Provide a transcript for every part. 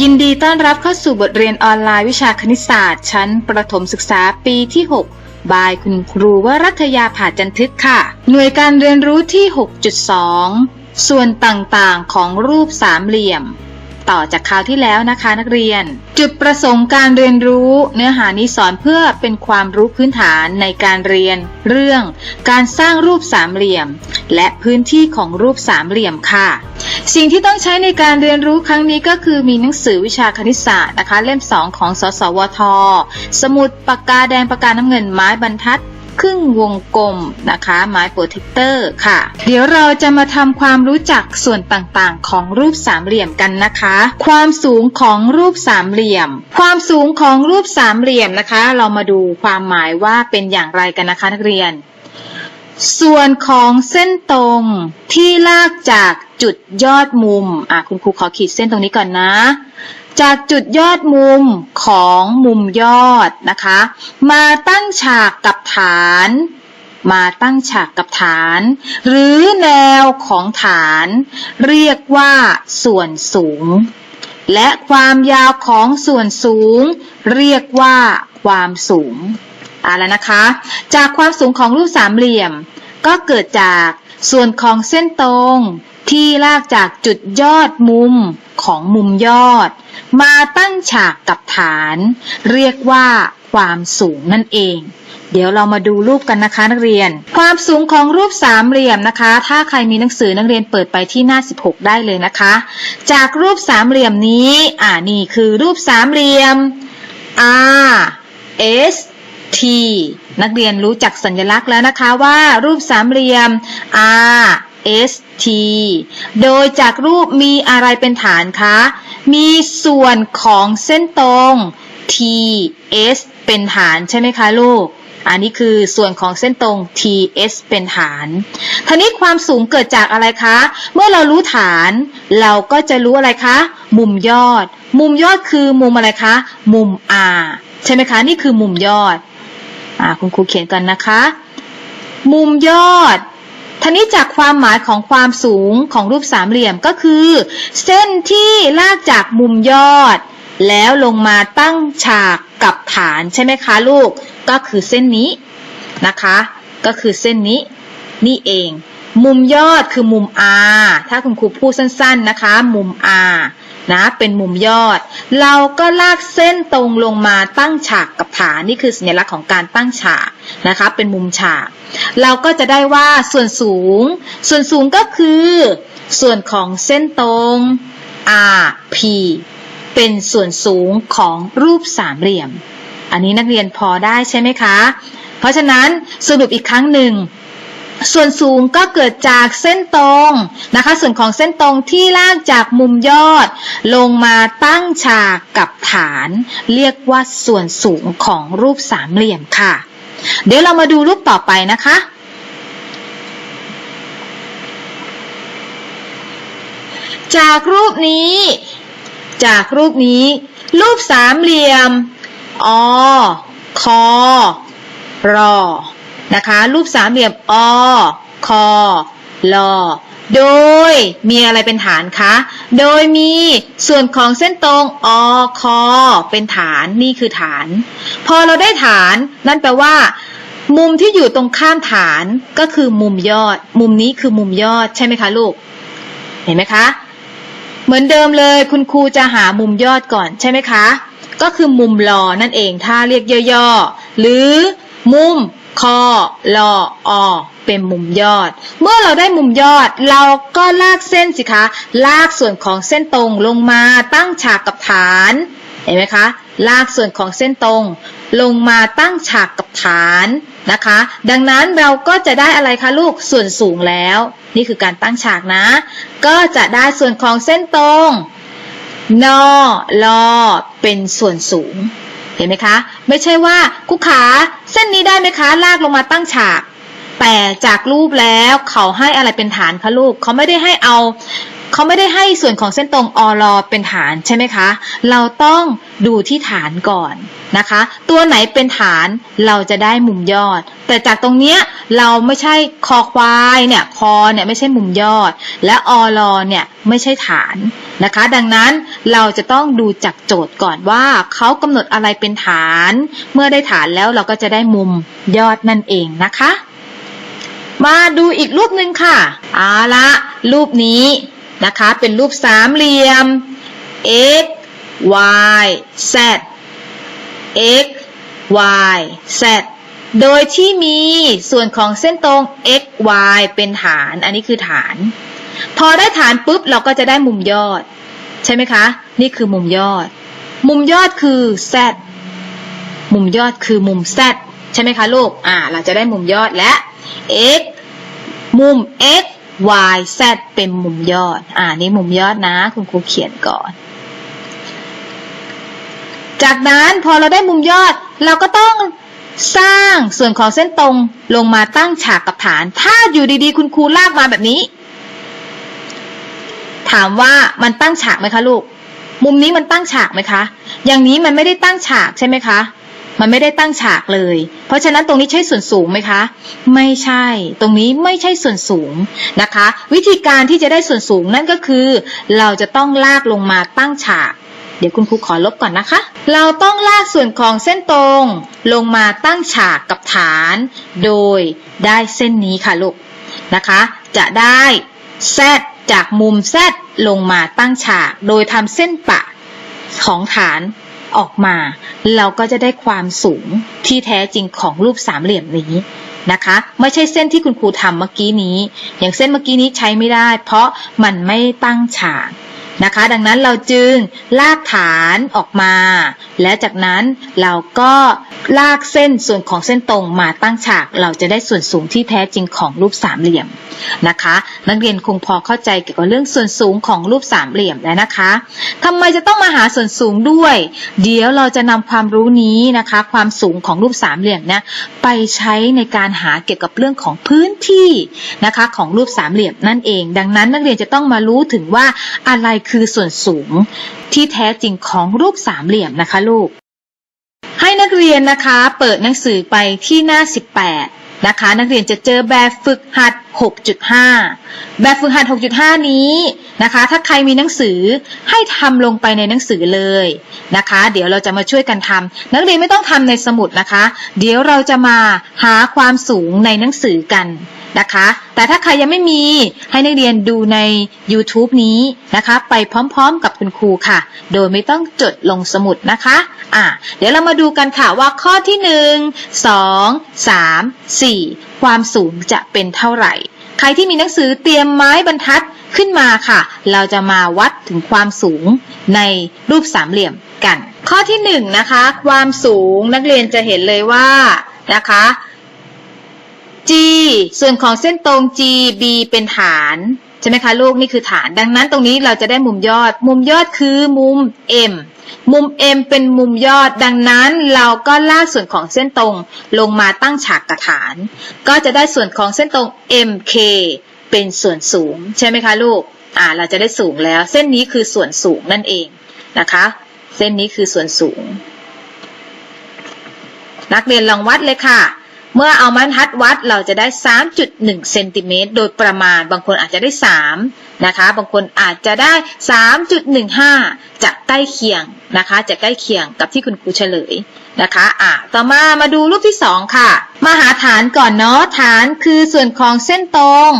ยินดีต้อนรับเข้าสู่บทเรียนออนไลน์วิชาคณิตศาสตร์ ชั้นประถมศึกษาปีที่ 6 บายคุณครูวรัตยาผาจันทึกค่ะ หน่วยการเรียนรู้ที่ 6.2 ส่วนต่างๆของรูปสามเหลี่ยม ต่อจากคราวที่แล้วนะคะนักเรียน จุดประสงค์การเรียนรู้ เนื้อหานี้สอนเพื่อเป็นความรู้พื้นฐานในการเรียน เรื่อง การสร้างรูปสามเหลี่ยม และพื้นที่ของรูปสามเหลี่ยมค่ะ สิ่งที่ต้องใช้ในการเรียนรู้ครั้งนี้ก็คือมีหนังสือวิชาคณิตศาสตร์นะคะ เล่ม 2 ของ สสวท สมุดปากกาแดงปากกาน้ำเงินไม้บรรทัด ครึ่งวงกลมนะคะ ไม้โปรเทคเตอร์ค่ะ เดี๋ยวเราจะมาทำความรู้จักส่วนต่างๆ ของรูปสามเหลี่ยมกันนะคะ ความสูงของรูปสามเหลี่ยม ความสูงของรูปสามเหลี่ยมนะคะ เรามาดูความหมายว่าเป็นอย่างไรกันนะคะนักเรียน ส่วนของเส้นตรงที่ลากจากจุดยอดมุมอะคุณครูขอขีดเส้นตรงนี้ก่อนนะ จากจุดยอดมุมของมุมยอดนะคะ มาตั้งฉากกับฐาน มาตั้งฉากกับฐาน หรือแนวของฐาน เรียกว่าส่วนสูง และความยาวของส่วนสูง เรียกว่าความสูงอ่าแล้วนะคะ จากความสูงของรูปสามเหลี่ยม ก็เกิดจากส่วนของเส้นตรง ที่ลากจากจุดยอดมุมของมุมยอด มาตั้งฉากกับฐาน เรียกว่าความสูงนั่นเอง เดี๋ยวเรามาดูรูปกันนะคะนักเรียน ความสูงของรูปสามเหลี่ยมนะคะ ถ้าใครมีหนังสือนักเรียนเปิดไปที่หน้า 16 ได้เลยนะคะ จากรูปสามเหลี่ยมนี้ อ่านี่คือรูปสามเหลี่ยม R S T นักเรียนรู้จักสัญลักษณ์แล้วนะคะว่ารูปสามเหลี่ยม R S T โดยจากรูปมีอะไรเป็นฐานคะ มีส่วนของเส้นตรง T S เป็นฐานใช่ไหมคะลูก อันนี้คือส่วนของเส้นตรง TS เป็นฐานทีนี้ความสูงเกิดจากอะไรคะ เมื่อเรารู้ฐาน เราก็จะรู้อะไรคะ มุมยอด มุมยอดคือมุมอะไรคะ มุม R ใช่ไหมคะ นี่คือมุมยอด อ่า คุณครูเขียนกันนะคะ มุมยอด ทีนี้จากความหมายของความสูงของรูปสามเหลี่ยมก็คือ เส้นที่ลากจากมุมยอด แล้วลงมาตั้งฉากกับฐานใช่ไหมคะลูก ก็คือเส้นนี้นะคะ ก็คือเส้นนี้ นี่เอง มุมยอดคือมุม R ถ้าคุณครูพูดสั้น ๆนะคะ มุม R นะ เป็นมุมยอด เราก็ลากเส้นตรงลงมาตั้งฉากกับฐานนี่คือสัญลักษณ์ของการตั้งฉากนะคะ เป็นมุมฉาก เราก็จะได้ว่าส่วนสูง ส่วนสูงก็คือ ส่วนของเส้นตรง RP เป็นส่วนสูงของรูปสามเหลี่ยม อันนี้นักเรียนพอได้ใช่ไหมคะ เพราะฉะนั้นสรุปอีกครั้งหนึ่ง ส่วนสูงก็เกิดจากเส้นตรงนะคะ ส่วนของเส้นตรงที่ลากจากมุมยอด ลงมาตั้งฉากกับฐาน เรียกว่าส่วนสูงของรูปสามเหลี่ยมค่ะ เดี๋ยวเรามาดูรูปต่อไปนะคะจากรูปนี้ จากรูปนี้ รูปสามเหลี่ยม อ คอ รอ นะคะ รูปสามเหลี่ยมอคอลอโดยมีอะไรเป็นฐานคะ โดยมีส่วนของเส้นตรงอคอเป็นฐานนี่คือฐาน พอเราได้ฐานนั่นแปลว่า มุมที่อยู่ตรงข้ามฐานก็คือมุมยอด มุมนี้คือมุมยอดใช่ไหมคะลูก เห็นไหมคะ เหมือนเดิมเลยคุณครูจะหามุมยอดก่อนใช่ไหมคะ ก็คือมุมลอนั่นเองถ้าเรียกย่อๆหรือมุม คอลออเป็นมุมยอด เมื่อเราได้มุมยอด เราก็ลากเส้นสิคะ ลากส่วนของเส้นตรงลงมาตั้งฉากกับฐาน เห็นไหมคะ ลากส่วนของเส้นตรง ลงมาตั้งฉากกับฐานนะคะ ดังนั้นเราก็จะได้อะไรคะลูก ส่วนสูงแล้ว นี่คือการตั้งฉากนะ ก็จะได้ส่วนของเส้นตรง นอลอเป็นส่วนสูง เห็นไหมคะ ไม่ใช่ว่าคุขาเส้นนี้ได้ไหมคะลากลงมาตั้งฉาก แต่จากรูปแล้วเขาให้อะไรเป็นฐานคะลูก เขาไม่ได้ให้เอา เขาไม่ได้ให้ส่วนของเส้นตรงอรอเป็นฐานใช่ไหมคะ เราต้องดูที่ฐานก่อนนะคะ ตัวไหนเป็นฐานเราจะได้มุมยอด แต่จากตรงเนี้ยเราไม่ใช่คอควายเนี่ยคอเนี่ยไม่ใช่มุมยอด และอรอเนี่ยไม่ใช่ฐานนะคะ ดังนั้นเราจะต้องดูจากโจทย์ก่อนว่าเขากำหนดอะไรเป็นฐาน เมื่อได้ฐานแล้วเราก็จะได้มุมยอดนั่นเองนะคะ มาดูอีกรูปหนึ่งค่ะเอาละรูปนี้ นะคะ เป็นรูปสามเหลี่ยม x y z x y z โดยที่มีส่วนของเส้นตรง x y เป็นฐาน อันนี้คือฐาน พอได้ฐานปุ๊บเราก็จะได้มุมยอด ใช่ไหมคะ นี่คือมุมยอด มุมยอดคือ z มุมยอดคือมุม z ใช่ไหมคะลูก อ่า เราจะได้มุมยอดและ x มุม x y z เป็นมุมยอด อ่านี่มุมยอดนะ คุณครูเขียนก่อน จากนั้นพอเราได้มุมยอด เราก็ต้องสร้างส่วนของเส้นตรงลงมาตั้งฉากกับฐาน ถ้าอยู่ดีๆ คุณครูลากมาแบบนี้ ถามว่ามันตั้งฉากไหมคะลูก มุมนี้มันตั้งฉากไหมคะ อย่างนี้มันไม่ได้ตั้งฉากใช่ไหมคะ มันไม่ได้ตั้งฉากเลย เพราะฉะนั้นตรงนี้ใช่ส่วนสูงไหมคะ ไม่ใช่ ตรงนี้ไม่ใช่ส่วนสูงนะคะ วิธีการที่จะได้ส่วนสูงนั่นก็คือ เราจะต้องลากลงมาตั้งฉากเดี๋ยวคุณครูขอลบก่อนนะคะ เราต้องลากส่วนของเส้นตรง ลงมาตั้งฉากกับฐาน โดยได้เส้นนี้ค่ะลูกนะคะ จะได้แซดจากมุมแซดลงมาตั้งฉาก โดยทำเส้นปะของฐาน ออกมา เราก็จะได้ความสูงที่แท้จริงของรูปสามเหลี่ยมนี้นะคะ ไม่ใช่เส้นที่คุณครูทำเมื่อกี้นี้ อย่างเส้นเมื่อกี้นี้ใช้ไม่ได้ เพราะมันไม่ตั้งฉาก นะคะ ดังนั้นเราจึงลากฐานออกมา และจากนั้นเราก็ลากเส้นส่วนของเส้นตรงมาตั้งฉาก เราจะได้ส่วนสูงที่แท้จริงของรูปสามเหลี่ยมนะคะ นักเรียนคงพอเข้าใจเกี่ยวกับเรื่องส่วนสูงของรูปสามเหลี่ยมแล้วนะคะทำไมจะต้องมาหาส่วนสูงด้วย เดี๋ยวเราจะนำความรู้นี้นะคะ ความสูงของรูปสามเหลี่ยมนะไปใช้ในการหาเกี่ยวกับเรื่องของพื้นที่นะคะ ของรูปสามเหลี่ยมนั่นเอง ดังนั้นนักเรียนจะต้องมารู้ถึงว่าอะไรคือส่วนสูงที่แท้จริงของรูปสามเหลี่ยมนะคะลูก ให้นักเรียนนะคะเปิดหนังสือไปที่หน้า 18 นะคะ นักเรียนจะเจอแบบฝึกหัด 6.5 แบบฝึกหัด 6.5 นี้นะคะ ถ้าใครมีหนังสือให้ทำลงไปในหนังสือเลยนะคะ เดี๋ยวเราจะมาช่วยกันทำนักเรียนไม่ต้องทำในสมุดนะคะ เดี๋ยวเราจะมาหาความสูงในหนังสือกัน นะคะ แต่ถ้าใครยังไม่มีให้นักเรียนดูใน YouTube นี้นะคะ ไปพร้อมๆกับคุณครูค่ะ โดยไม่ต้องจดลงสมุดนะคะอะเดี๋ยวเรามาดูกันค่ะว่าข้อที่ 1 2 3 4 ความสูงจะเป็นเท่าไหร่ ใครที่มีหนังสือเตรียมไม้บรรทัดขึ้นมาค่ะ เราจะมาวัดถึงความสูงในรูปสามเหลี่ยมกัน ข้อที่1นะคะ ความสูงนักเรียนจะเห็นเลยว่านะคะ G ส่วนของเส้นตรง GB เป็นฐานใช่ไหมคะลูกนี่คือฐาน ดังนั้นตรงนี้เราจะได้มุมยอด มุมยอดคือมุม M มุม M เป็นมุมยอด ดังนั้นเราก็ลากส่วนของเส้นตรงลงมาตั้งฉากกับฐาน ก็จะได้ส่วนของเส้นตรง MK เป็นส่วนสูง ใช่ไหมคะลูกอ่าเราจะได้สูงแล้ว เส้นนี้คือส่วนสูงนั่นเองนะคะ เส้นนี้คือส่วนสูง นักเรียนลองวัดเลยค่ะ เมื่อเอาไม้บรรทัดวัดเราจะได้ 3.1เซนติเมตรโดยประมาณ บางคนอาจจะได้ 3 นะคะ บางคนอาจจะได้ 3.15 จะใกล้เคียงนะคะ จะใกล้เคียงกับที่คุณครูเฉลยนะคะอะต่อมามาดูรูปที่ 2 ค่ะ มาหาฐานก่อนเนาะ ฐานคือส่วนของเส้นตรง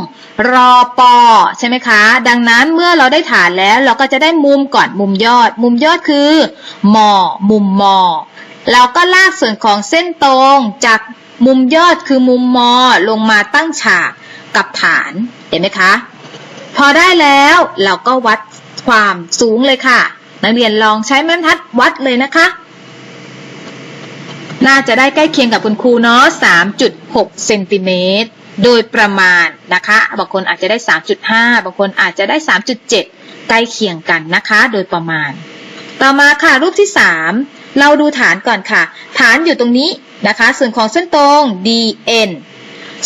รอปอใช่ไหมคะ ดังนั้นเมื่อเราได้ฐานแล้วเราก็จะได้มุมก่อนมุมยอด มุมยอดคือมอมุมมอเราก็ลากส่วนของเส้นตรงจาก มุมยอดคือมุมมอลงมาตั้งฉากกับฐาน เห็นไหมคะ พอได้แล้วเราก็วัดความสูงเลยค่ะ นักเรียนลองใช้ไม้บรรทัดวัดเลยนะคะ น่าจะได้ใกล้เคียงกับคุณครูเนาะ3.6เซนติเมตรโดยประมาณนะคะ บางคนอาจจะได้ 3.5 บางคนอาจจะได้ 3.7 ใกล้เคียงกันนะคะ โดยประมาณ ต่อมาค่ะรูปที่ 3 เราดูฐานก่อนค่ะ ฐานอยู่ตรงนี้ นะคะ ส่วนของเส้นตรง DN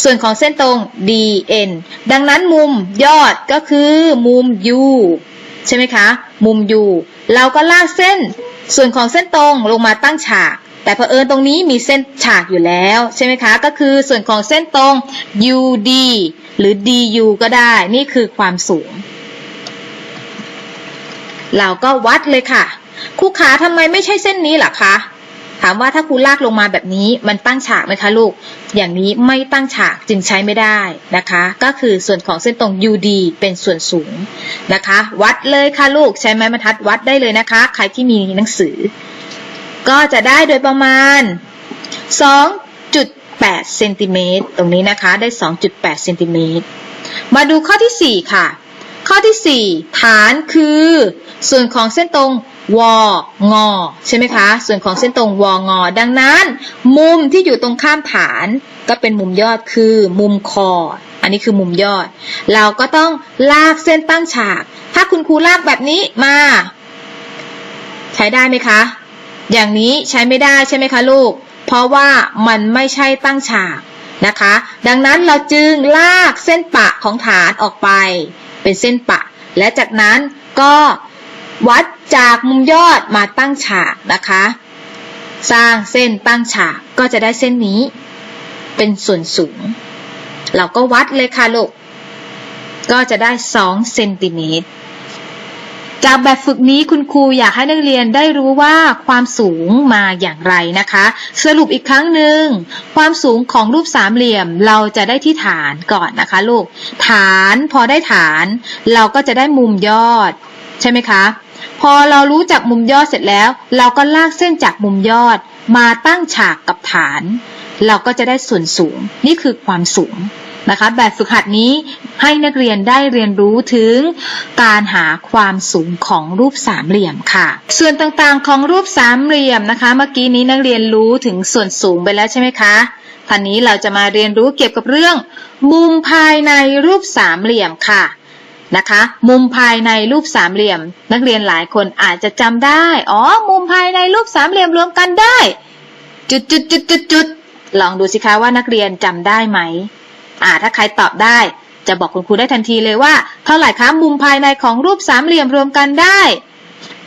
ส่วนของเส้นตรง DN ดังนั้นมุมยอดก็คือมุม U ใช่ไหมคะ มุม U เราก็ลากเส้น ส่วนของเส้นตรงลงมาตั้งฉาก แต่เผอิญตรงนี้มีเส้นฉากอยู่แล้วใช่ไหมคะ ก็คือส่วนของเส้นตรง UD หรือ DU ก็ได้ นี่คือความสูง เราก็วัดเลยค่ะครูขาทำไมไม่ใช่เส้นนี้ล่ะคะ ถามว่าถ้าครูลากลงมาแบบนี้มันตั้งฉากไหมคะลูก อย่างนี้ไม่ตั้งฉากจึงใช้ไม่ได้นะคะ ก็คือส่วนของเส้นตรง UD เป็นส่วนสูงนะคะ วัดเลยค่ะลูกใช้ไม้บรรทัดวัดได้เลยนะคะ ใครที่มีหนังสือ ก็จะได้โดยประมาณ 2.8เซนติเมตรตรงนี้นะคะได้ 2.8เซนติเมตรมาดูข้อที่ 4 ค่ะ ข้อที่ 4 ฐานคือ ส่วนของเส้นตรง วงอใช่ไหมคะ ส่วนของเส้นตรงวงอ ดังนั้น มุมที่อยู่ตรงข้ามฐานก็เป็นมุมยอดคือมุมคอ อันนี้คือมุมยอด เราก็ต้องลากเส้นตั้งฉาก ถ้าคุณครูลากแบบนี้มา ใช้ได้ไหมคะ อย่างนี้ใช้ไม่ได้ใช่ไหมคะลูก เพราะว่ามันไม่ใช่ตั้งฉากนะคะ ดังนั้นเราจึงลากเส้นปะของฐานออกไป เป็นเส้นปะ และจากนั้นก็ วัดจากมุมยอดมาตั้งฉากนะคะ สร้างเส้นตั้งฉากก็จะได้เส้นนี้ เป็นส่วนสูง เราก็วัดเลยค่ะลูก ก็จะได้2เซนติเมตรจากแบบฝึกนี้คุณครูอยากให้นักเรียนได้รู้ว่าความสูงมาอย่างไรนะคะ สรุปอีกครั้งหนึ่งความสูงของรูปสามเหลี่ยมเราจะได้ที่ฐานก่อนนะคะลูก ฐานพอได้ฐาน เราก็จะได้มุมยอด ใช่ไหมคะ พอเรารู้จักมุมยอดเสร็จแล้ว เราก็ลากเส้นจากมุมยอด มาตั้งฉากกับฐาน เราก็จะได้ส่วนสูง นี่คือความสูงนะคะ แบบฝึกหัดนี้ให้นักเรียนได้เรียนรู้ถึงการหาความสูงของรูปสามเหลี่ยมค่ะ ส่วนต่างๆของรูปสามเหลี่ยมนะคะ เมื่อกี้นี้นักเรียนรู้ถึงส่วนสูงไปแล้วใช่ไหมคะท่านี้เราจะมาเรียนรู้เกี่ยวกับเรื่อง มุมภายในรูปสามเหลี่ยมค่ะ นะคะ มุมภายในรูปสามเหลี่ยม นักเรียนหลายคนอาจจะจำได้ อ๋อ มุมภายในรูปสามเหลี่ยมรวมกันได้ จุดจุดจุดจุดจุดลองดูสิคะว่านักเรียนจำได้ไหม อ่า ถ้าใครตอบได้ จะบอกคุณครูได้ทันทีเลยว่า เท่าไหร่คะมุมภายในของรูปสามเหลี่ยมรวมกันได้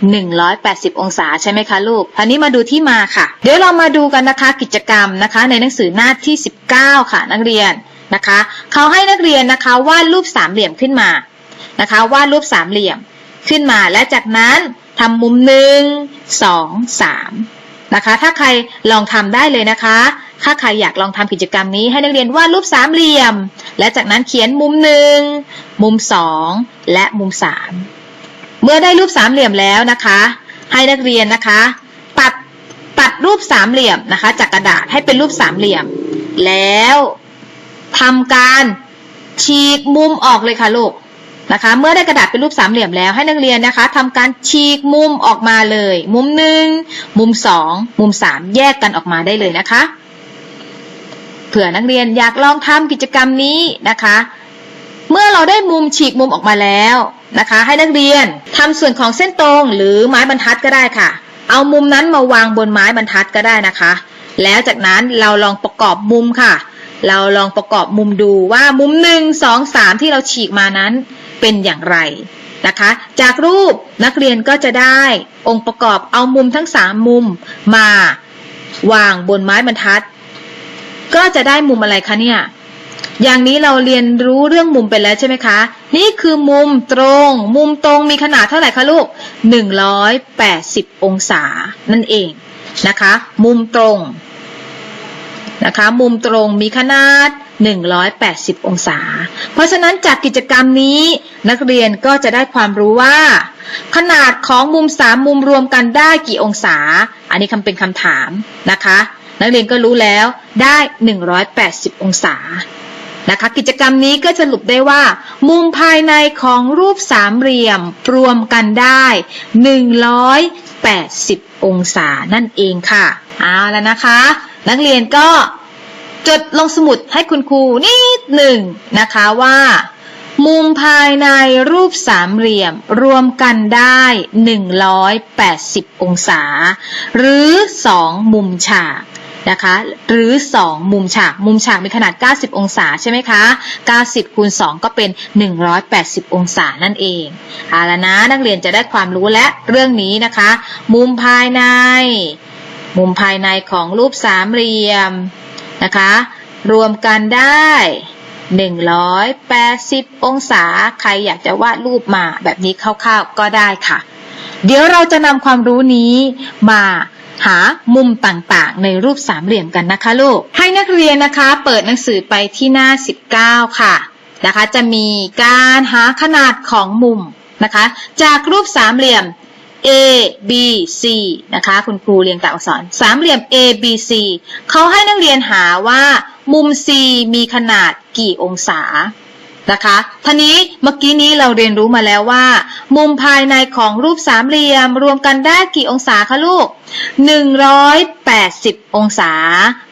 180 องศาใช่ไหมคะลูกทีนี้มาดูที่มาค่ะ เดี๋ยวเรามาดูกันนะคะกิจกรรมนะคะ ในหนังสือหน้าที่ 19 ค่ะ นักเรียนนะคะ เขาให้นักเรียนนะคะวาดรูปสามเหลี่ยมขึ้นมา นะคะวาดรูปสามเหลี่ยมขึ้นมาและจากนั้นทำมุมหนึ่งสองสามนะคะ ถ้าใครลองทำได้เลยนะคะ ถ้าใครอยากลองทำกิจกรรมนี้ให้นักเรียนวาดรูปสามเหลี่ยม และจากนั้นเขียนมุมหนึ่งมุมสองและมุมสามเมื่อได้รูปสามเหลี่ยมแล้วนะคะ ให้นักเรียนนะคะ ตัดตัดรูปสามเหลี่ยมนะคะ จากกระดาษให้เป็นรูปสามเหลี่ยม แล้วทำการฉีกมุมออกเลยค่ะลูก นะคะ เมื่อได้กระดาษเป็นรูปสามเหลี่ยมแล้วให้นักเรียนนะคะทำการฉีกมุมออกมาเลย มุมหนึ่งมุมสองมุมสามแยกกันออกมาได้เลยนะคะ เผื่อนักเรียนอยากลองทำกิจกรรมนี้นะคะ เมื่อเราได้มุมฉีกมุมออกมาแล้วนะคะ ให้นักเรียนทำส่วนของเส้นตรงหรือไม้บรรทัดก็ได้ค่ะ เอามุมนั้นมาวางบนไม้บรรทัดก็ได้นะคะ แล้วจากนั้นเราลองประกอบมุมค่ะเราลองประกอบมุมดูว่ามุมหนึ่งสองสามที่เราฉีกมานั้น เป็นอย่างไรนะคะ จากรูปนักเรียนก็จะได้องค์ประกอบเอามุมทั้งสามมุมมาวางบนไม้บรรทัด ก็จะได้มุมอะไรคะเนี่ย อย่างนี้เราเรียนรู้เรื่องมุมไปแล้วใช่ไหมคะ นี่คือมุมตรง มุมตรงมีขนาดเท่าไหร่คะลูก 180 องศานั่นเองนะคะ มุมตรงนะคะ มุมตรงมีขนาด 180 องศา เพราะฉะนั้นจากกิจกรรมนี้นักเรียนก็จะได้ความรู้ว่า ขนาดของมุมสามมุมรวมกันได้กี่องศา อันนี้คำเป็นคำถามนะคะ นักเรียนก็รู้แล้วได้ 180 องศานะคะกิจกรรมนี้ก็จะสรุปได้ว่า มุมภายในของรูปสามเหลี่ยมรวมกันได้ 180 องศานั่นเองค่ะ เอาแล้วนะคะ นักเรียนก็ จดลงสมุดให้คุณครูนิดหนึ่งนะคะว่า มุมภายในรูปสามเหลี่ยมรวมกันได้ 180 องศา หรือ 2 มุมฉากนะคะหรือ 2 มุมฉาก มุมฉากมีขนาด 90 องศาใช่ไหมคะ 90 คูณ 2 ก็เป็น 180 องศานั่นเองเอาละนะนักเรียนจะได้ความรู้และเรื่องนี้นะคะ มุมภายใน มุมภายในของรูปสามเหลี่ยม นะคะ รวมกันได้ 180 องศา ใครอยากจะวาดรูปมาแบบนี้คร่าวๆก็ได้ค่ะ เดี๋ยวเราจะนำความรู้นี้มาหามุมต่างๆ ในรูปสามเหลี่ยมกันนะคะลูก ให้นักเรียนนะคะ เปิดหนังสือไปที่หน้า 19 ค่ะนะคะ จะมีการหาขนาดของมุมนะคะ จากรูปสามเหลี่ยม A B C นะคะ คุณครูเรียงตามอักษรสามเหลี่ยม A B C เขาให้นักเรียนหาว่ามุม C มีขนาดกี่องศานะคะท่านี้เมื่อกี้นี้เราเรียนรู้มาแล้วว่า มุมภายในของรูปสามเหลี่ยมรวมกันได้กี่องศาคะลูก 180 องศา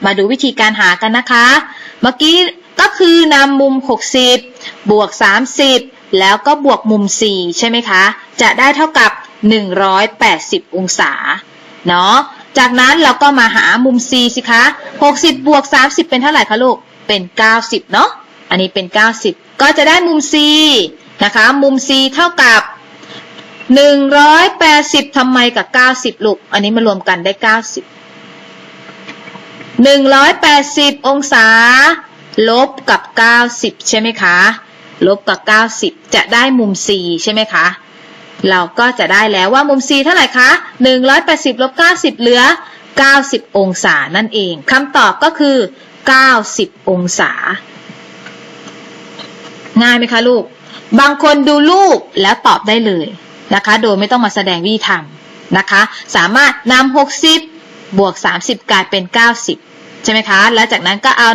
มาดูวิธีการหากันนะคะ เมื่อกี้ก็คือนำมุม 60 บวก 30 แล้วก็บวกมุม 4 ใช่ไหมคะ จะได้เท่ากับ 180 องศา เนาะ จากนั้นเราก็มาหามุม C สิคะ 60 บวก 30 เป็นเท่าไหร่คะลูก เป็น 90 เนาะ อันนี้เป็น 90 ก็จะได้มุม C นะคะ มุม C เท่ากับ 180ทำไมกับ 90 ลูก อันนี้มารวมกันได้ 90 180 องศา ลบกับ 90 ใช่ไหมคะ ลบกับ 90 จะได้มุม C ใช่ไหมคะ เราก็จะได้แล้วว่ามุม C เท่าไหร่คะ 180ลบ90 เหลือ 90 องศานั่นเอง คำตอบก็คือ 90 องศา ง่ายไหมคะลูก บางคนดูรูปแล้วตอบได้เลยนะคะ โดยไม่ต้องมาแสดงวิธีทำนะคะ สามารถนำ60 บวก 30 กลายเป็น 90 ใช่ไหมคะ แล้วจากนั้นก็เอา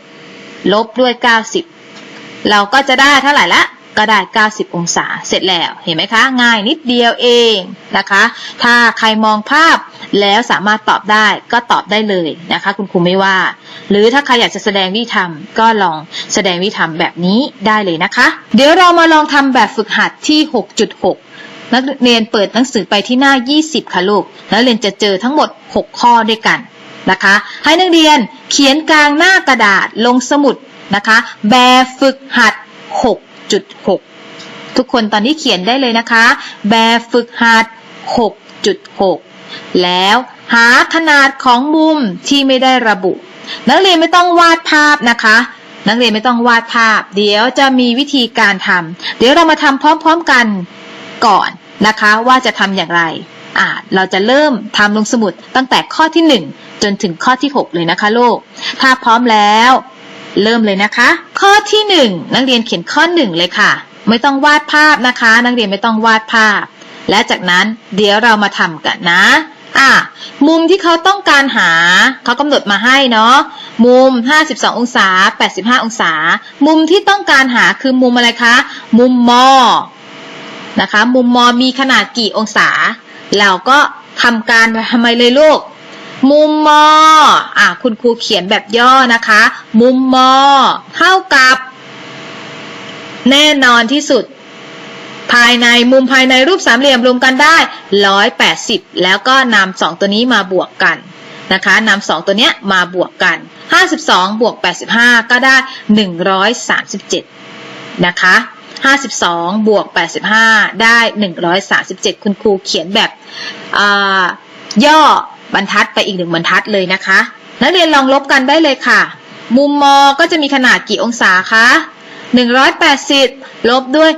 180 ลบด้วย 90 เราก็จะได้เท่าไหร่ละ ก็ได้ 90 องศา เสร็จแล้ว เห็นไหมคะ ง่ายนิดเดียวเองนะคะ ถ้าใครมองภาพแล้วสามารถตอบได้ก็ตอบได้เลยนะคะ คุณครูไม่ว่า หรือถ้าใครอยากจะแสดงวิธีทำก็ลองแสดงวิธีทำแบบนี้ได้เลยนะคะ เดี๋ยวเรามาลองทำแบบฝึกหัดที่ 6.6นักเรียนเปิดหนังสือไปที่หน้า 20 ค่ะลูก แล้วเรียนจะเจอทั้งหมด 6 ข้อด้วยกันนะคะ ให้นักเรียนเขียนกลางหน้ากระดาษลงสมุดนะคะ แบบฝึกหัด 6.6 ทุกคนตอนนี้เขียนได้เลยนะคะ แบบฝึกหัด 6.6 แล้วหาขนาดของมุมที่ไม่ได้ระบุ นักเรียนไม่ต้องวาดภาพนะคะ นักเรียนไม่ต้องวาดภาพ เดี๋ยวจะมีวิธีการทำเดี๋ยวเรามาทำพร้อมๆกันก่อนนะคะว่าจะทำอย่างไรอ่าเราจะเริ่มทำลงสมุดตั้งแต่ข้อที่ 1 จนถึงข้อที่ 6 เลยนะคะลูก ถ้าพร้อมแล้ว เริ่มเลยนะคะ ข้อที่1นนักเรียนเขียนข้อ 1 เลยค่ะ ไม่ต้องวาดภาพนะคะ นักเรียนไม่ต้องวาดภาพ และจากนั้นเดี๋ยวเรามาทำกันนะอะมุมที่เขาต้องการหาเขากำหนดมาให้เนาะมุม 52 องศา 85 องศา มุมที่ต้องการหาคือมุมอะไรคะ มุมมอนะคะ มุมมอมีขนาดกี่องศา เราก็ทำการทำไมเลยลูก มุมมออะคุณครูเขียนแบบย่อนะคะ มุมมอเท่ากับ แน่นอนที่สุด ภายในมุมภายในรูปสามเหลี่ยมรวมกันได้ 180 แล้วก็นำสองตัวนี้มาบวกกันนะคะนำสองตัวเนี้ยมาบวกกัน 52 บวก 85 ก็ได้ 137 นะคะ52 บวก 85 ได้ 137 คุณครูเขียนแบบย่อ บรรทัดไปอีกหนึ่งบรรทัดเลยนะคะ นักเรียนลองลบกันได้เลยค่ะ มุมมอก็จะมีขนาดกี่องศาคะ180 ลบด้วย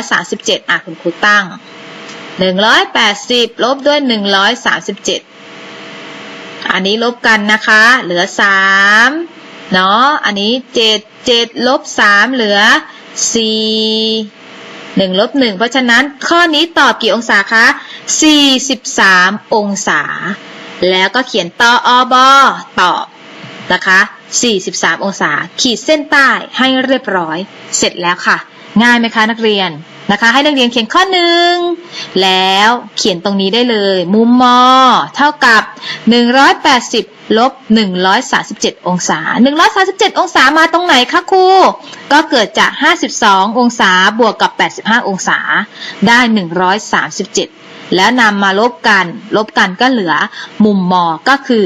137 อะคุณครูตั้ง 180 ลบด้วย 137 อันนี้ลบกันนะคะ เหลือ 3 เนาะ อันนี้ 7 7 ลบ 3 เหลือ 4 1ลบ1เพราะฉะนั้นข้อนี้ตอบกี่องศาคะ 43 องศา แล้วก็เขียนตออบอตอบนะคะ 43 องศา ขีดเส้นใต้ให้เรียบร้อย เสร็จแล้วค่ะ ง่ายไหมคะนักเรียนนะคะ ให้นักเรียนเขียนข้อหนึ่งแล้วเขียนตรงนี้ได้เลย มุมมอเท่ากับ 180ลบ137 องศา 137 องศามาตรงไหนคะครู ก็เกิดจาก 52 องศาบวกกับ 85 องศา ได้ 137 แล้วนำมาลบกัน ลบกันก็เหลือมุมมอก็คือ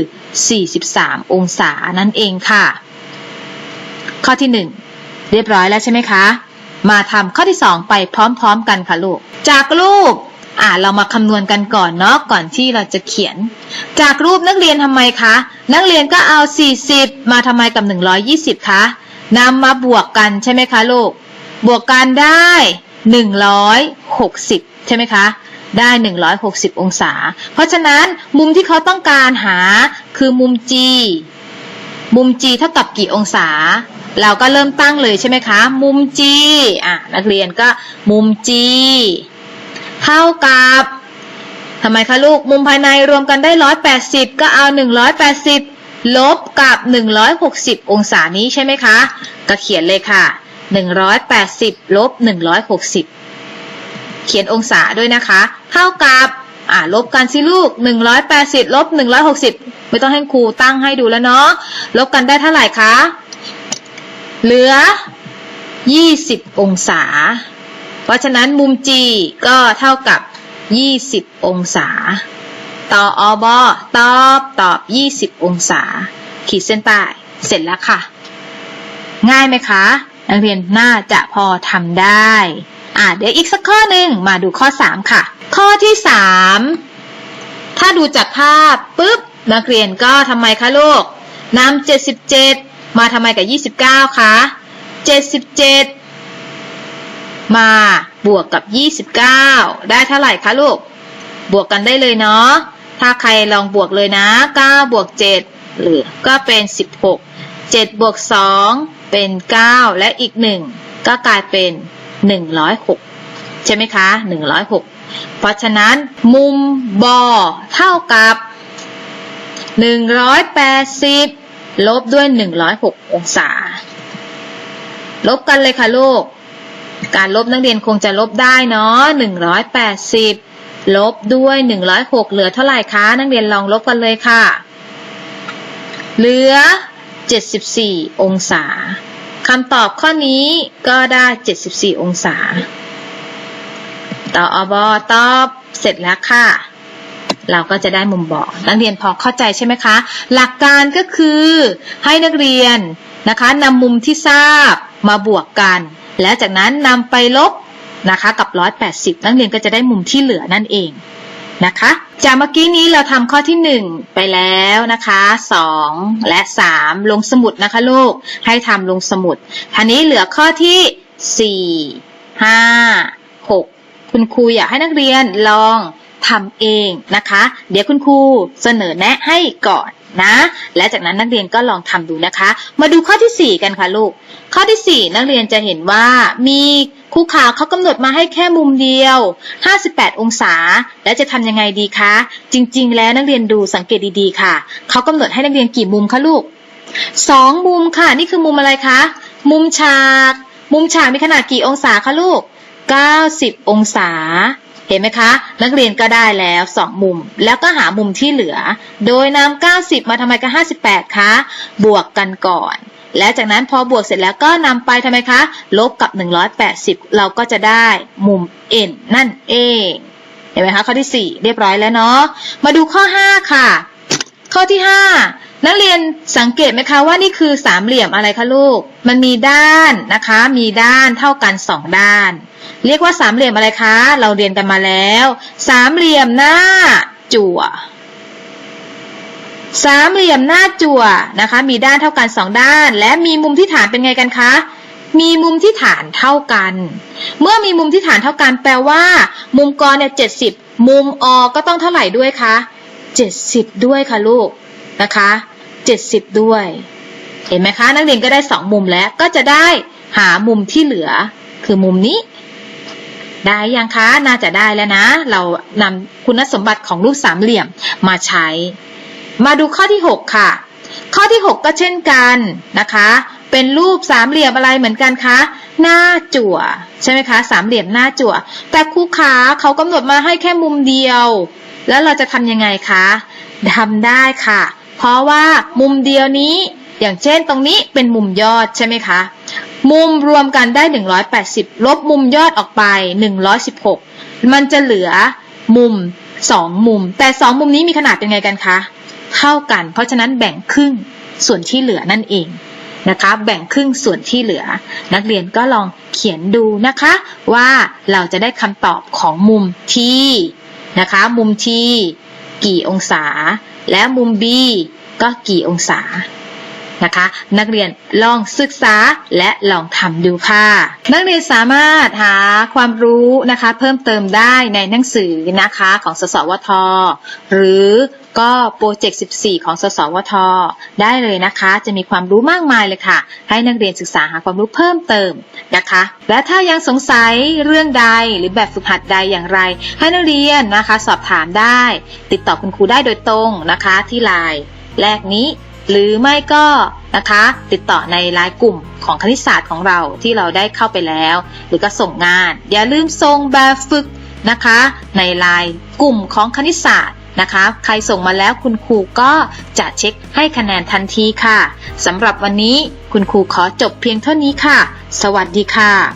43 องศานั่นเองค่ะ ข้อที่ 1 เรียบร้อยแล้วใช่ไหมคะ มาทำข้อที่ 2 ไปพร้อมๆกันค่ะลูก จากรูปอ่าเรามาคำนวณกันก่อนเนาะก่อนที่เราจะเขียน จากรูปนักเรียนทำไมคะ นักเรียนก็เอา 40 มาทำไมกับ 120คะนำมาบวกกันใช่ไหมคะลูก บวกกันได้ 160 ใช่ไหมคะ ได้ 160 องศา เพราะฉะนั้นมุมที่เขาต้องการหาคือมุม G มุม G เท่ากับกี่องศา เราก็เริ่มตั้งเลยใช่ไหมคะ มุม G อะนักเรียนก็มุม G เท่ากับทำไมคะลูก มุมภายในรวมกันได้ 180 ก็เอา 180 ลบกับ 160 องศานี้ใช่ไหมคะ ก็เขียนเลยค่ะ 180 ลบ 160 เขียนองศาด้วยนะคะ เท่ากับอ่าลบกันสิลูก 180ลบ160 ไม่ต้องให้ครูตั้งให้ดูแล้วเนาะ ลบกันได้เท่าไหร่คะ เหลือ 20 องศา เพราะฉะนั้นมุม G ก็เท่ากับ 20 องศา ต่ออบอตอบตอบ 20 องศา ขีดเส้นใต้เสร็จแล้วค่ะ ง่ายไหมคะ นักเรียนน่าจะพอทำได้ อ่าเดี๋ยวอีกสักข้อหนึ่งมาดูข้อ 3 ค่ะ ข้อที่ 3 ถ้าดูจากภาพปุ๊บนักเรียนก็ทำไมคะลูกนำ77 มาทำไมกับ 29 คะ 77 มาบวกกับ 29 ได้เท่าไหร่คะลูก บวกกันได้เลยเนาะ ถ้าใครลองบวกเลยนะ 9 บวก 7 หรือก็เป็น 16 7 บวก 2 เป็น 9 และอีก 1 ก็กลายเป็น 106 ใช่ไหมคะ 106 เพราะฉะนั้น มุมบอเท่ากับ 180 ลบด้วย 106 องศา ลบกันเลยค่ะลูก การลบนักเรียนคงจะลบได้เนาะ180 ลบด้วย 106 เหลือเท่าไหร่คะ นักเรียนลองลบกันเลยค่ะ เหลือ 74 องศา คำตอบข้อนี้ก็ได้ 74 องศา ต่ออบอตอบเสร็จแล้วค่ะ เราก็จะได้มุมบอก นักเรียนพอเข้าใจใช่ไหมคะ หลักการก็คือให้นักเรียนนะคะนำมุมที่ทราบมาบวกกัน แล้วจากนั้นนำไปลบนะคะกับ 180 นักเรียนก็จะได้มุมที่เหลือนั่นเอง นะคะ จากเมื่อกี้นี้เราทำข้อที่ 1 ไปแล้วนะคะ 2 และ 3 ลงสมุดนะคะลูก ให้ทำลงสมุดทีนี้เหลือข้อที่ 4 5 6 คุณครูอยากให้นักเรียนลองทำเองนะคะ เดี๋ยวคุณครูเสนอแนะให้ก่อน นะ และจากนั้นนักเรียนก็ลองทำดูนะคะ มาดูข้อที่ 4 กันค่ะลูก ข้อที่ 4 นักเรียนจะเห็นว่ามีครูขาเขากำหนดมาให้แค่มุมเดียว 58 องศา และจะทำยังไงดีคะ จริง ๆ แล้วนักเรียนดูสังเกตดีๆ ค่ะ เขากำหนดให้นักเรียนกี่มุมคะลูกสองมุมค่ะ นี่คือมุมอะไรคะ มุมฉาก มุมฉากมีขนาดกี่องศาคะลูก 90 องศา เห็นไหมคะ นักเรียนก็ได้แล้ว2มุม แล้วก็หามุมที่เหลือ โดยนำ90 มาทำไมกับ 58 คะ บวกกันก่อน และจากนั้นพอบวกเสร็จแล้วก็นำไปทำไมคะ ลบกับ 180 เราก็จะได้มุม n นั่นเอง เห็นไหมคะ ข้อที่ 4 เรียบร้อยแล้วเนาะ มาดูข้อ 5 ค่ะ ข้อที่ 5 นักเรียนสังเกตไหมคะว่านี่คือสามเหลี่ยมอะไรคะลูก มันมีด้านนะคะ มีด้านเท่ากัน2ด้าน เรียกว่าสามเหลี่ยมอะไรคะ เราเรียนกันมาแล้ว สามเหลี่ยมหน้าจั่ว สามเหลี่ยมหน้าจั่วนะคะ มีด้านเท่ากัน2ด้าน และมีมุมที่ฐานเป็นไงกันคะมีมุมที่ฐานเท่ากัน เมื่อมีมุมที่ฐานเท่ากันแปลว่า มุมกรเนี่ยเจ็ดสิบมุมอก็ต้องเท่าไหร่ด้วยคะเจ็ดสิบด้วยค่ะลูกนะคะ เจ็ดสิบด้วย เห็นไหมคะ นักเรียนก็ได้สองมุมแล้วก็จะได้หามุมที่เหลือ คือมุมนี้ ได้ยังคะ น่าจะได้แล้วนะ เรานำคุณสมบัติของรูปสามเหลี่ยมมาใช้ มาดูข้อที่ 6 ค่ะ ข้อที่ 6 ก็เช่นกันนะคะเป็นรูปสามเหลี่ยมอะไรเหมือนกันคะ หน้าจั่ว ใช่ไหมคะ สามเหลี่ยมหน้าจั่ว แต่ครูขาเขากำหนดมาให้แค่มุมเดียว แล้วเราจะทำยังไงคะทำได้ค่ะ เพราะว่ามุมเดียวนี้ อย่างเช่นตรงนี้เป็นมุมยอดใช่ไหมคะ มุมรวมกันได้ 180 ลบมุมยอดออกไป 116 มันจะเหลือมุม 2 มุม แต่ 2 มุมนี้มีขนาดเป็นไงกันคะ เท่ากัน เพราะฉะนั้นแบ่งครึ่งส่วนที่เหลือนั่นเองนะคะ แบ่งครึ่งส่วนที่เหลือ นักเรียนก็ลองเขียนดูนะคะ ว่าเราจะได้คำตอบของมุมที่นะคะ มุมที่กี่องศา และมุม B ก็กี่องศา นะคะ นักเรียนลองศึกษาและลองทำดูค่ะ นักเรียนสามารถหาความรู้นะคะ เพิ่มเติมได้ในหนังสือนะคะของสสวท หรือก็โปรเจกต์ 14 ของ สสวท ได้เลยนะคะ จะมีความรู้มากมายเลยค่ะ ให้นักเรียนศึกษาหาความรู้เพิ่มเติมนะคะ และถ้ายังสงสัยเรื่องใดหรือแบบฝึกหัดใดอย่างไร ให้นักเรียนนะคะสอบถามได้ ติดต่อคุณครูได้โดยตรงนะคะที่ไลน์แรกนี้ หรือไม่ก็นะคะติดต่อในไลน์กลุ่มของคณิตศาสตร์ของเราที่เราได้เข้าไปแล้ว หรือก็ส่งงาน อย่าลืมส่งแบบฝึกนะคะ ในไลน์กลุ่มของคณิตศาสตร์นะคะ ใครส่งมาแล้วคุณครูก็จะเช็คให้คะแนนทันทีค่ะสำหรับวันนี้คุณครูขอจบเพียงเท่านี้ค่ะ สวัสดีค่ะ